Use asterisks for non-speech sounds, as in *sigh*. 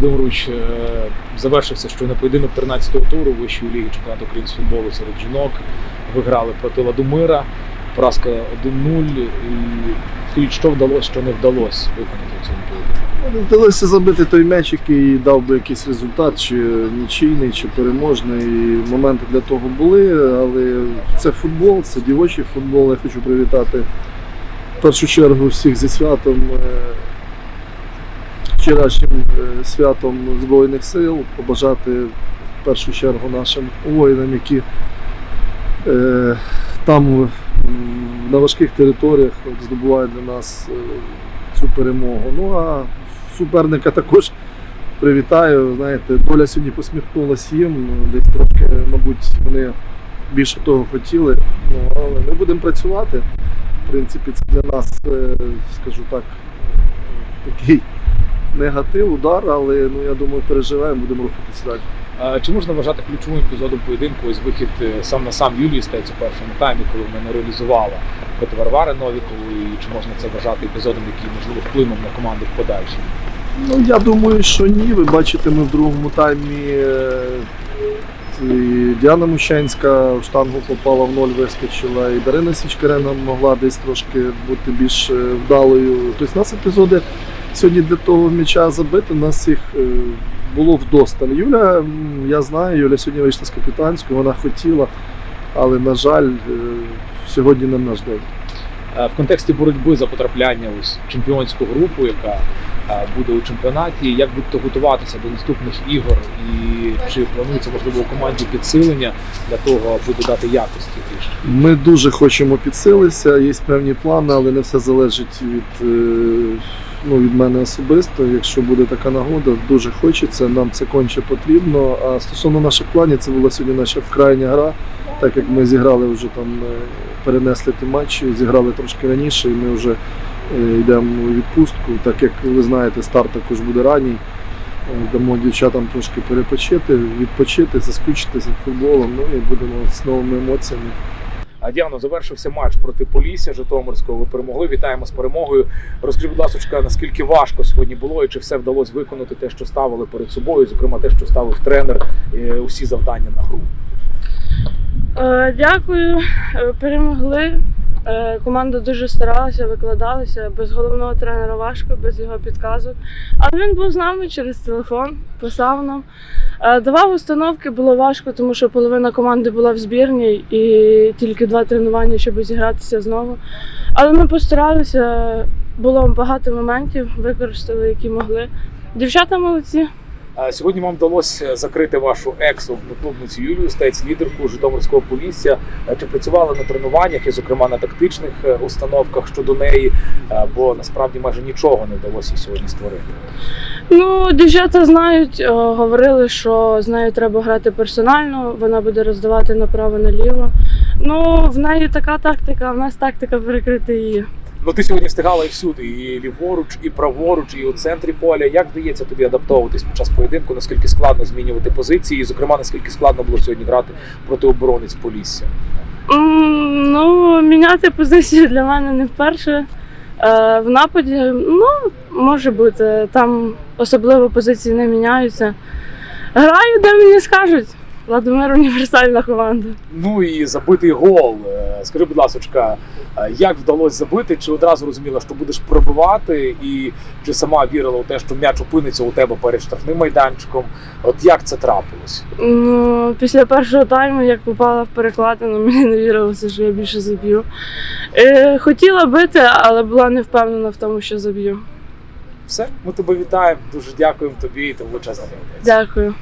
Володимирович е, завершився щойно поєдинок 13-го туру вищої ліги чемпіонату України з футболу серед жінок. Ви грали проти Ладомира. Поразка 1-0. І що вдалося, що не вдалося виконати в цьому поєдинку. Не вдалося забити той м'яч, який дав би якийсь результат, чи нічийний, чи переможний. Моменти для того були, але це футбол, це дівочий футбол. Я хочу привітати в першу чергу всіх зі святом, е, вчорашнім е, святом Збройних сил, побажати в першу чергу нашим воїнам, які е, там на важких територіях здобувають для нас е, цю перемогу. Ну а суперника також привітаю. Знаєте, доля сьогодні посміхнулася їм. ну, Десь трошки, мабуть, вони більше того хотіли. Ну, але ми будемо працювати. В принципі, це для нас, скажу так, такий негатив, удар, але ну, я думаю, переживаємо, будемо рухатися далі. Чи можна вважати ключовим епізодом поєдинку ось вихід е, сам на сам Юлії Стець у першому таймі, коли вона не реалізувала проти Варвари Новікової, і чи можна це вважати епізодом, який можливо вплинув на команду в подальшому? Ну, я думаю, що ні. Ви бачите, ми в другому таймі. е, і Діана Мущенська в штангу попала в ноль, вискочила, і Дарина Січкарена могла десь трошки бути більш е, вдалою. Тобто, у нас епізоди сьогодні для того м'яча забити, у нас їх е, було вдосталь. Юля, я знаю, Юля сьогодні вийшла з капітанського, вона хотіла, але, на жаль, е, сьогодні не наш день. Е, В контексті боротьби за потрапляння ось чемпіонську групу, яка буде у чемпіонаті, як будете готуватися до наступних ігор, і чи планується можливо у команді підсилення для того, аби додати якості? Ми дуже хочемо підсилитися, є певні плани, але не все залежить від, е, ну, від мене особисто. Якщо буде така нагода, дуже хочеться, нам це конче потрібно. А стосовно наших планів, це була сьогодні наша крайня гра, так як ми зіграли вже там, е, перенесли ті матчі, зіграли трошки раніше, і ми вже йдемо у відпустку. Так як ви знаєте, старт також буде ранній. Е, Дамо дівчатам трошки перепочити, відпочити, заскучитися футболом, ну і будемо з новими емоціями. А Діано, завершився матч проти Полісся Житомирського. Ви перемогли. Вітаємо з перемогою. Розкажіть, будь ласка, наскільки важко сьогодні було, і чи все вдалося виконати те, що ставили перед собою, зокрема те, що ставив тренер, е, усі завдання на гру. Е, Дякую, Е, перемогли. Е, Команда дуже старалася, викладалася. Без головного тренера важко, без його підказок. Але він був з нами через телефон, писав нам. Е, Давав установки, було важко, тому що половина команди була в збірній і тільки два тренування, щоб зігратися знову. Але ми постаралися, було багато моментів, використали, які могли. Дівчата молодці. Е, Сьогодні вам вдалося закрити вашу екс-одноклубницю Юлію Стець, лідерку Житомирського полісся. Е, Чи працювали на тренуваннях і, зокрема, на тактичних е, установках щодо неї? Бо насправді майже нічого не вдалося сьогодні створити. Ну, дівчата знають, говорили, що з нею треба грати персонально, вона буде роздавати направо-наліво. Ну, в неї така тактика, а в нас тактика перекрити її. Ну ти сьогодні встигала і всюди, і ліворуч, і праворуч, і у центрі поля. Як вдається тобі адаптовуватись під час поєдинку? Наскільки складно змінювати позиції? І, зокрема, наскільки складно було сьогодні грати проти оборонець Полісся? Ну, міняти позицію для мене не вперше. Е, В нападі, ну, може бути, там особливо позиції не міняються. Граю, де мені скажуть. Владимир універсальна команда. Ну і забитий гол. Е, Скажи, будь ласка, як вдалося забити? Чи одразу розуміла, що будеш пробивати, і чи сама вірила у те, що м'яч опиниться у тебе перед штрафним майданчиком? От як це трапилось? Ну, після першого тайму, як попала в перекладину, *laughs* мені не вірилося, що я більше заб'ю. Е, хотіла бити, але була не впевнена в тому, що заб'ю. Все, ми тебе вітаємо. Дуже дякуємо тобі і ти величезна. Дякую.